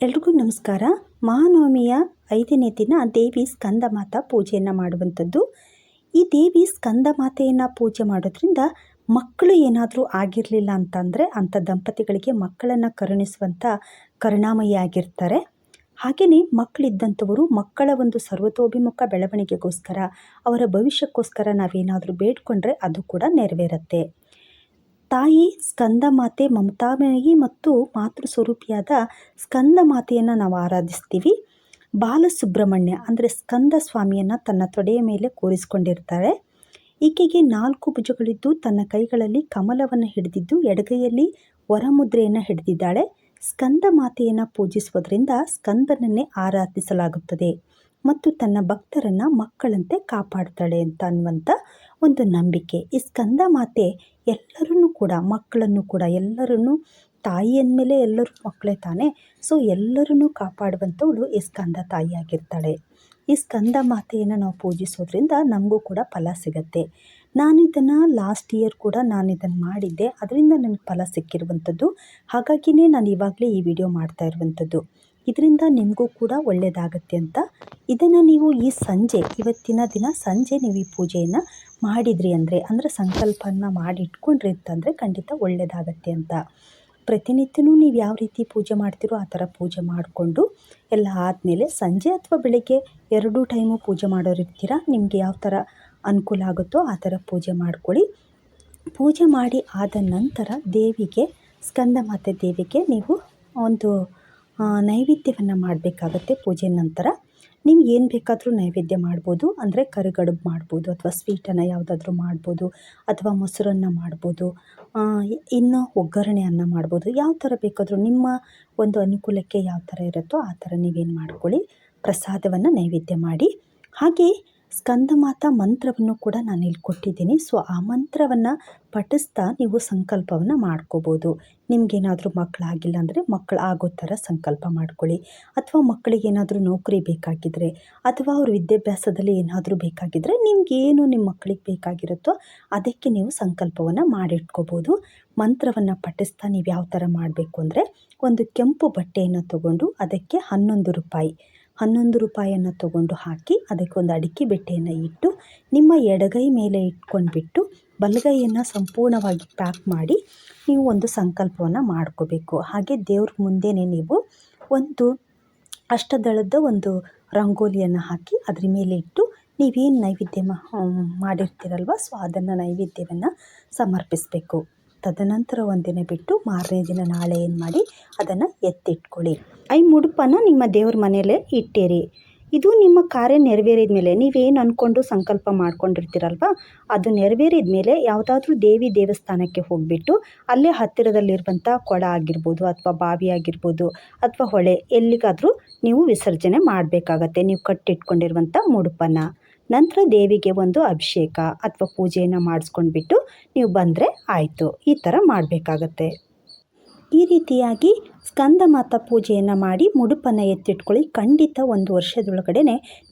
ಎಲ್ರಿಗೂ ನಮಸ್ಕಾರ. ಮಹಾನವಮಿಯ ಐದನೇ ದಿನ ದೇವಿ ಸ್ಕಂದಮಾತಾ ಪೂಜೆಯನ್ನು ಮಾಡುವಂಥದ್ದು. ಈ ದೇವಿ ಸ್ಕಂದಮಾತೆಯನ್ನು ಪೂಜೆ ಮಾಡೋದ್ರಿಂದ ಮಕ್ಕಳು ಏನಾದರೂ ಆಗಿರಲಿಲ್ಲ ಅಂತಂದರೆ ಅಂಥ ದಂಪತಿಗಳಿಗೆ ಮಕ್ಕಳನ್ನು ಕರುಣಿಸುವಂಥ ಕರುಣಾಮಯಿ ಆಗಿರ್ತಾರೆ. ಹಾಗೆಯೇ ಮಕ್ಕಳಿದ್ದಂಥವರು ಮಕ್ಕಳ ಒಂದು ಸರ್ವತೋಭಿಮುಖ ಬೆಳವಣಿಗೆಗೋಸ್ಕರ, ಅವರ ಭವಿಷ್ಯಕ್ಕೋಸ್ಕರ ನಾವೇನಾದರೂ ಬೇಡ್ಕೊಂಡ್ರೆ ಅದು ಕೂಡ ನೆರವೇರುತ್ತೆ. ತಾಯಿ ಸ್ಕಂದಮಾತೆ ಮಮತಾಮಯಿ ಮತ್ತು ಮಾತೃ ಸ್ವರೂಪಿಯಾದ ಸ್ಕಂದಮಾತೆಯನ್ನು ನಾವು ಆರಾಧಿಸ್ತೀವಿ. ಬಾಲಸುಬ್ರಹ್ಮಣ್ಯ ಅಂದರೆ ಸ್ಕಂದ ಸ್ವಾಮಿಯನ್ನು ತನ್ನ ತೊಡೆಯ ಮೇಲೆ ಕೂರಿಸಿಕೊಂಡಿರ್ತಾರೆ. ಈಕೆಗೆ ನಾಲ್ಕು ಭುಜಗಳಿದ್ದು ತನ್ನ ಕೈಗಳಲ್ಲಿ ಕಮಲವನ್ನು ಹಿಡಿದಿದ್ದು ಎಡಗೈಯಲ್ಲಿ ವರಮುದ್ರೆಯನ್ನು ಹಿಡಿದಿದ್ದಾಳೆ. ಸ್ಕಂದ ಮಾತೆಯನ್ನು ಪೂಜಿಸುವುದರಿಂದ ಸ್ಕಂದನನ್ನೇ ಆರಾಧಿಸಲಾಗುತ್ತದೆ. ಮತ್ತು ತನ್ನ ಭಕ್ತರನ್ನು ಮಕ್ಕಳಂತೆ ಕಾಪಾಡ್ತಾಳೆ ಅಂತ ಅನ್ನುವಂಥ ಒಂದು ನಂಬಿಕೆ. ಈ ಸ್ಕಂದ ಮಾತೆ ಎಲ್ಲರನ್ನೂ ಕೂಡ, ಮಕ್ಕಳನ್ನು ಕೂಡ, ಎಲ್ಲರನ್ನೂ ತಾಯಿ ಅಂದಮೇಲೆ ಎಲ್ಲರೂ ಮಕ್ಕಳೇ ತಾನೇ? ಸೊ ಎಲ್ಲರನ್ನೂ ಕಾಪಾಡುವಂಥವಳು ಈ ಸ್ಕಂದ ತಾಯಿಯಾಗಿರ್ತಾಳೆ ಈ ಸ್ಕಂದ ಮಾತೆಯನ್ನು ನಾವು ಪೂಜಿಸೋದ್ರಿಂದ ನಮಗೂ ಕೂಡ ಫಲ ಸಿಗತ್ತೆ. ನಾನು ಇದನ್ನು ಲಾಸ್ಟ್ ಇಯರ್ ಕೂಡ ನಾನು ಇದನ್ನು ಮಾಡಿದ್ದೆ. ಅದರಿಂದ ನನಗೆ ಫಲ ಸಿಕ್ಕಿರುವಂಥದ್ದು. ಹಾಗಾಗಿಯೇ ನಾನು ಇವಾಗಲೇ ಈ ವಿಡಿಯೋ ಮಾಡ್ತಾ ಇರುವಂಥದ್ದು. ಇದರಿಂದ ನಿಮಗೂ ಕೂಡ ಒಳ್ಳೆಯದಾಗತ್ತೆ ಅಂತ. ಇದನ್ನು ನೀವು ಈ ಸಂಜೆ, ಇವತ್ತಿನ ದಿನ ಸಂಜೆ ನೀವು ಈ ಪೂಜೆಯನ್ನು ಮಾಡಿದ್ರಿ ಅಂದರೆ ಅಂದರೆ ಸಂಕಲ್ಪನ ಮಾಡಿ ಇಟ್ಕೊಂಡ್ರಿ ಅಂತಂದರೆ ಖಂಡಿತ ಒಳ್ಳೆಯದಾಗತ್ತೆ ಅಂತ. ಪ್ರತಿನಿತ್ಯನೂ ನೀವು ಯಾವ ರೀತಿ ಪೂಜೆ ಮಾಡ್ತೀರೋ ಆ ಥರ ಪೂಜೆ ಮಾಡಿಕೊಂಡು ಎಲ್ಲ ಆದಮೇಲೆ ಸಂಜೆ ಅಥವಾ ಬೆಳಗ್ಗೆ ಎರಡೂ ಟೈಮು ಪೂಜೆ ಮಾಡೋರು ಇರ್ತೀರ ನಿಮಗೆ ಯಾವ ಥರ ಅನುಕೂಲ ಆಗುತ್ತೋ ಆ ಥರ ಪೂಜೆ ಮಾಡ್ಕೊಳ್ಳಿ. ಪೂಜೆ ಮಾಡಿ ಆದ ನಂತರ ದೇವಿಗೆ ಸ್ಕಂದ ಮಾತೆ ದೇವಿಗೆ ನೀವು ಒಂದು ನೈವೇದ್ಯವನ್ನು ಮಾಡಬೇಕಾಗತ್ತೆ ಪೂಜೆ ನಂತರ. ನೀವು ಏನು ಬೇಕಾದರೂ ನೈವೇದ್ಯ ಮಾಡ್ಬೋದು, ಅಂದರೆ ಕರಿಗಡುಬು ಮಾಡ್ಬೋದು, ಅಥವಾ ಸ್ವೀಟನ್ನು ಯಾವುದಾದ್ರೂ ಮಾಡ್ಬೋದು, ಅಥವಾ ಮೊಸರನ್ನ ಮಾಡ್ಬೋದು ಇನ್ನು ಒಗ್ಗರಣೆ ಅನ್ನ ಮಾಡ್ಬೋದು, ಯಾವ ಥರ ಬೇಕಾದರೂ ನಿಮ್ಮ ಒಂದು ಅನುಕೂಲಕ್ಕೆ ಯಾವ ಥರ ಇರುತ್ತೋ ಆ ಥರ ನೀವೇನು ಮಾಡ್ಕೊಳ್ಳಿ, ಪ್ರಸಾದವನ್ನು ನೈವೇದ್ಯ ಮಾಡಿ. ಹಾಗೆ ಸ್ಕಂದಮಾತ ಮಂತ್ರವನ್ನು ಕೂಡ ನಾನು ಇಲ್ಲಿ ಕೊಟ್ಟಿದ್ದೀನಿ ಸೊ, ಆ ಮಂತ್ರವನ್ನು ಪಠಿಸ್ತಾ ನೀವು ಸಂಕಲ್ಪವನ್ನು ಮಾಡ್ಕೋಬೋದು. ನಿಮಗೇನಾದರೂ ಮಕ್ಕಳಾಗಿಲ್ಲ ಅಂದರೆ ಮಕ್ಕಳು ಆಗೋ ಥರ ಸಂಕಲ್ಪ ಮಾಡ್ಕೊಳ್ಳಿ. ಅಥವಾ ಮಕ್ಕಳಿಗೇನಾದರೂ ನೌಕರಿ ಬೇಕಾಗಿದ್ದರೆ ಅಥವಾ ಅವ್ರ ವಿದ್ಯಾಭ್ಯಾಸದಲ್ಲಿ ಏನಾದರೂ ಬೇಕಾಗಿದ್ದರೆ ನಿಮಗೇನು ನಿಮ್ಮ ಮಕ್ಕಳಿಗೆ ಬೇಕಾಗಿರುತ್ತೋ ಅದಕ್ಕೆ ನೀವು ಸಂಕಲ್ಪವನ್ನು ಮಾಡಿಟ್ಕೋಬೋದು. ಮಂತ್ರವನ್ನು ಪಠಿಸ್ತಾ ನೀವು ಯಾವ ಥರ ಮಾಡಬೇಕು ಅಂದರೆ ಒಂದು ಕೆಂಪು ಬಟ್ಟೆಯನ್ನು ತಗೊಂಡು ಅದಕ್ಕೆ ಹನ್ನೊಂದು ರೂಪಾಯಿ. ಹನ್ನೊಂದು ರೂಪಾಯಿಯನ್ನು ತಗೊಂಡು ಹಾಕಿ ಅದಕ್ಕೊಂದು ಅಡಿಕೆ ಬೆಟ್ಟೆಯನ್ನು ಇಟ್ಟು ನಿಮ್ಮ ಎಡಗೈ ಮೇಲೆ ಇಟ್ಕೊಂಡ್ಬಿಟ್ಟು ಬಲಗೈಯನ್ನು ಸಂಪೂರ್ಣವಾಗಿ ಪ್ಯಾಕ್ ಮಾಡಿ ನೀವು ಒಂದು ಸಂಕಲ್ಪವನ್ನು ಮಾಡ್ಕೋಬೇಕು. ಹಾಗೆ ದೇವ್ರ ಮುಂದೆಯೇ ನೀವು ಒಂದು ಅಷ್ಟದಳದ ಒಂದು ರಂಗೋಲಿಯನ್ನು ಹಾಕಿ ಅದ್ರ ಮೇಲೆ ಇಟ್ಟು ನೀವೇನು ನೈವೇದ್ಯ ಮಾಡಿರ್ತೀರಲ್ವ, ಸೊ ಅದನ್ನು ನೈವೇದ್ಯವನ್ನು ಸಮರ್ಪಿಸಬೇಕು. ತದನಂತರ ಒಂದಿನ ಬಿಟ್ಟು ಮಾರನೇ ದಿನ ನಾಳೆ ಏನು ಮಾಡಿ ಅದನ್ನು ಎತ್ತಿಟ್ಕೊಳ್ಳಿ. ಐ ಮುಡುಪನ್ನು ನಿಮ್ಮ ದೇವ್ರ ಮನೆಯಲ್ಲೇ ಇಟ್ಟಿರಿ. ಇದು ನಿಮ್ಮ ಕಾರ್ಯ ನೆರವೇರಿದ ಮೇಲೆ ನೀವೇನು ಅಂದ್ಕೊಂಡು ಸಂಕಲ್ಪ ಮಾಡ್ಕೊಂಡಿರ್ತೀರಲ್ವ? ಅದು ನೆರವೇರಿದ ಮೇಲೆ ಯಾವುದಾದ್ರೂ ದೇವಿ ದೇವಸ್ಥಾನಕ್ಕೆ ಹೋಗಿಬಿಟ್ಟು ಅಲ್ಲೇ ಹತ್ತಿರದಲ್ಲಿರುವಂಥ ಕೊಳ ಆಗಿರ್ಬೋದು ಅಥವಾ ಬಾವಿ ಆಗಿರ್ಬೋದು ಅಥವಾ ಹೊಳೆ ಎಲ್ಲಿಗಾದರೂ ನೀವು ವಿಸರ್ಜನೆ ಮಾಡಬೇಕಾಗತ್ತೆ. ನೀವು ಕಟ್ಟಿಟ್ಕೊಂಡಿರುವಂಥ ಮುಡುಪನ್ನು ನಂತರ ದೇವಿಗೆ ಒಂದು ಅಭಿಷೇಕ ಅಥವಾ ಪೂಜೆಯನ್ನು ಮಾಡಿಸ್ಕೊಂಡ್ಬಿಟ್ಟು ನೀವು ಬಂದರೆ ಆಯಿತು. ಈ ಥರ ಮಾಡಬೇಕಾಗತ್ತೆ. ಈ ರೀತಿಯಾಗಿ ಸ್ಕಂದ ಮಾತಾ ಪೂಜೆಯನ್ನು ಮಾಡಿ ಮುಡುಪನ್ನು ಎತ್ತಿಟ್ಕೊಳ್ಳಿ. ಖಂಡಿತ ಒಂದು ವರ್ಷದೊಳಗಡೆ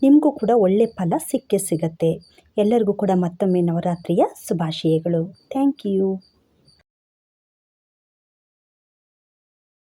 ನಿಮಗೂ ಕೂಡ ಒಳ್ಳೆ ಫಲ ಸಿಕ್ಕೇ ಸಿಗತ್ತೆ. ಎಲ್ಲರಿಗೂ ಕೂಡ ಮತ್ತೊಮ್ಮೆ ನವರಾತ್ರಿಯ ಶುಭಾಶಯಗಳು. Thank you.